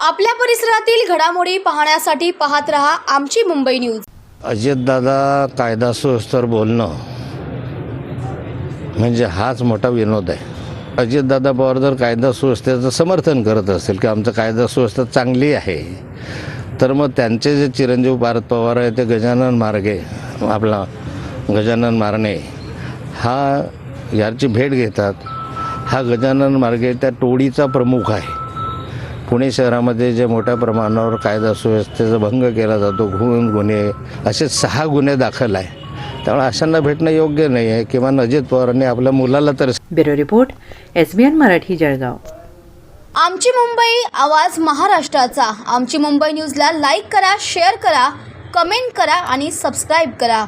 आपल्या परिसरातील घडामोडी पाहण्यासाठी पाहत रहा आमची मुंबई न्यूज. अजितदादा कायदा सुस्तर बोलणं म्हणजे हाच मोठा विनोद आहे. अजितदादा पवार जर कायदा सुव्यवस्थेचं समर्थन करत असतील की आमचं कायदा सुव्यवस्था चांगली आहे तर मग त्यांचे जे चिरंजीव भारत पवार आहे ते गजानन मार्गे आपला गजानन मारणे. हा याची भेट घेतात. हा गजानन मार्गे त्या टोळीचा प्रमुख आहे. पुणे शहरामध्ये जे मोठ्या प्रमाणावर कायदा सुव्यवस्थेचा भंग केला जातो खून गुन्हे असे सहा गुन्हे दाखल आहे. त्यामुळे अशांना भेटणं योग्य नाही आहे किंवा अजित पवारांनी आपल्या मुलाला तर bureau report S B N Marathi Jalgaon. आमची मुंबई आवाज महाराष्ट्राचा. आमची मुंबई न्यूजला लाईक करा शेअर करा कमेंट करा आणि सबस्क्राईब करा.